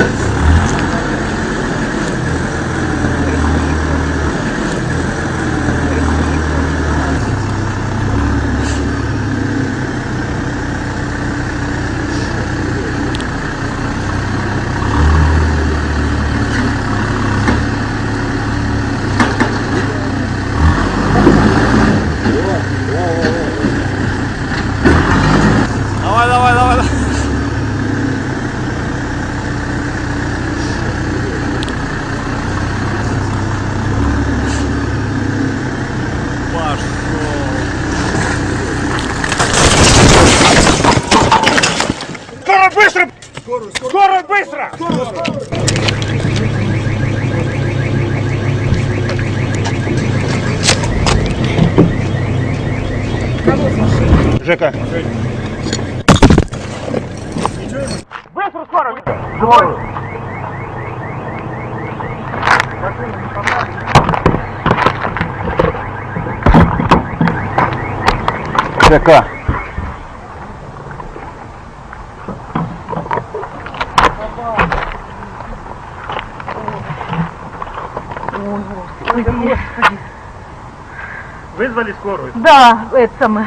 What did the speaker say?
Whoa, whoa, whoa. Скоро, быстро! Скоро, быстро! Жека. Быстро, скоро! Живой! Жека. Вызвали скорую? Да, это самое.